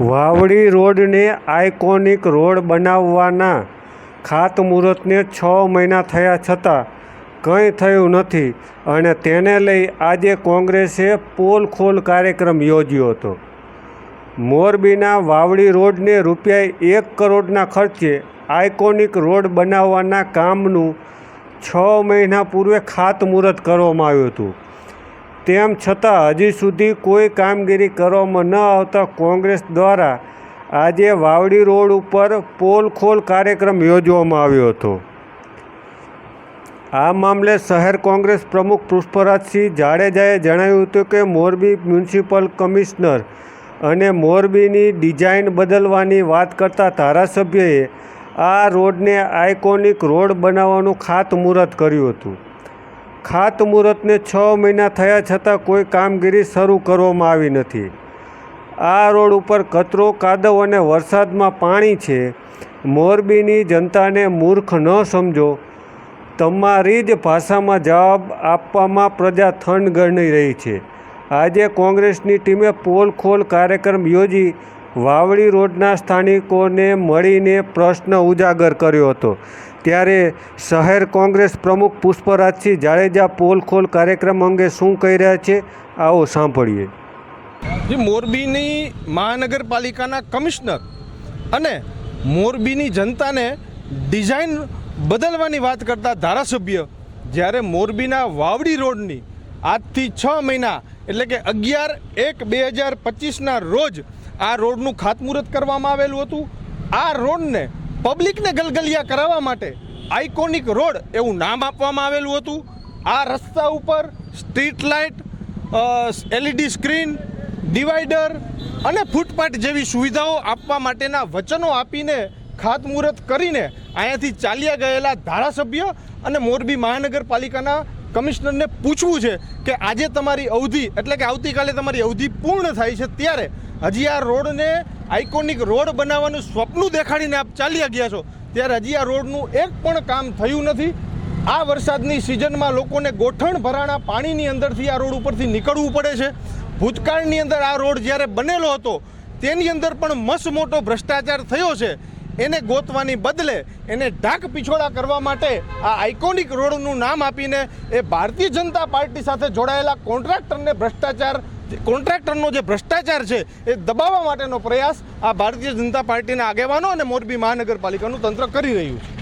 Vavdi રોડને iconic road બનાવવાના ખાતમુહૂર્તને છ મહિના થયા છતાં કંઈ થયું નથી અને તેને લઈ આજે કોંગ્રેસે પોલ ખોલ કાર્યક્રમ યોજ્યો હતો. મોરબીના વાવડી રોડને રૂપિયા એક કરોડના ખર્ચે આઇકોનિક રોડ બનાવવાના કામનું છ મહિના પૂર્વે ખાતમુહૂર્ત કરવામાં આવ્યું હતું. તેમ છતાં હજી સુધી કોઈ કામગીરી કરવામાં ન આવતા કોંગ્રેસ દ્વારા આજે વાવડી રોડ ઉપર પોલખોલ કાર્યક્રમ યોજવામાં આવ્યો હતો. આ મામલે શહેર કોંગ્રેસ પ્રમુખ પુષ્પરાજસિંહ જાડેજાએ જણાવ્યું હતું કે મોરબી મ્યુનિસિપલ કમિશનર અને મોરબીની ડિઝાઇન બદલવાની વાત કરતા ધારાસભ્યએ આ રોડને આઇકોનિક રોડ બનાવવાનું ખાતમુહૂર્ત કર્યું હતું. ખાતમુહૂર્તને છ મહિના થયા છતાં કોઈ કામગીરી શરૂ કરવામાં આવી નથી. આ રોડ ઉપર કચરો, કાદવ અને વરસાદમાં પાણી છે. મોરબીની જનતાને મૂર્ખ ન સમજો. તમારી જ ભાષામાં જવાબ આપવામાં પ્રજા થંડ ગણી રહી છે. આજે કોંગ્રેસની ટીમે પોલખોલ કાર્યક્રમ યોજી વાવડી રોડના સ્થાનિકોને મળીને પ્રશ્ન ઉજાગર કર્યો હતો. ત્યારે શહેર કોંગ્રેસ પ્રમુખ પુષ્પરાજસિંહ જાડેજા પોલખોલ કાર્યક્રમ અંગે શું કહી રહ્યા છે, આવો સાંભળીએ. મોરબીની મહાનગરપાલિકાના કમિશનર અને મોરબીની જનતાને ડિઝાઇન બદલવાની વાત કરતા ધારાસભ્ય જ્યારે મોરબીના વાવડી રોડની આજથી છ મહિના એટલે કે અગિયાર એક બે હજાર પચીસના રોજ આ રોડનું ખાતમુહૂર્ત કરવામાં આવેલું હતું, આ રોડને પબ્લિકને ગલગલિયા કરાવવા માટે આઇકોનિક રોડ એવું નામ આપવામાં આવેલું હતું. આ રસ્તા ઉપર street light LED screen divider અને ફૂટપાથ જેવી સુવિધાઓ આપવા માટેના વચનો આપીને ખાતમુહૂર્ત કરીને અહીંયાથી ચાલ્યા ગયેલા ધારાસભ્ય અને મોરબી મહાનગરપાલિકાના કમિશનરને પૂછવું છે કે આજે તમારી અવધિ, એટલે કે આવતીકાલે તમારી અવધિ પૂર્ણ થાય છે ત્યારે હજી આ રોડને આઇકોનિક રોડ બનાવવાનું સ્વપ્ન દેખાડીને આપ ચાલ્યા ગયા છો. ત્યારે હજી આ રોડનું એક પણ કામ થયું નથી. આ વરસાદની સિઝનમાં લોકોને ગોઠણ ભરાણા પાણીની અંદરથી આ રોડ ઉપરથી નીકળવું પડે છે. ભૂતકાળની અંદર આ રોડ જ્યારે બનેલો હતો, તેની અંદર પણ મસ્ત મોટો ભ્રષ્ટાચાર થયો છે. એને ગોતવાની બદલે એને ઢાક પીછોડા કરવા માટે આ આઇકોનિક રોડનું નામ આપીને એ ભારતીય જનતા પાર્ટી સાથે જોડાયેલા કોન્ટ્રાક્ટરને ભ્રષ્ટાચાર કોન્ટ્રાક્ટરનો જે ભ્રષ્ટાચાર છે એ દબાવવા માટેનો પ્રયાસ આ ભારતીય જનતા પાર્ટીના આગેવાનો અને મોરબી મહાનગરપાલિકાનું તંત્ર કરી રહ્યું છે.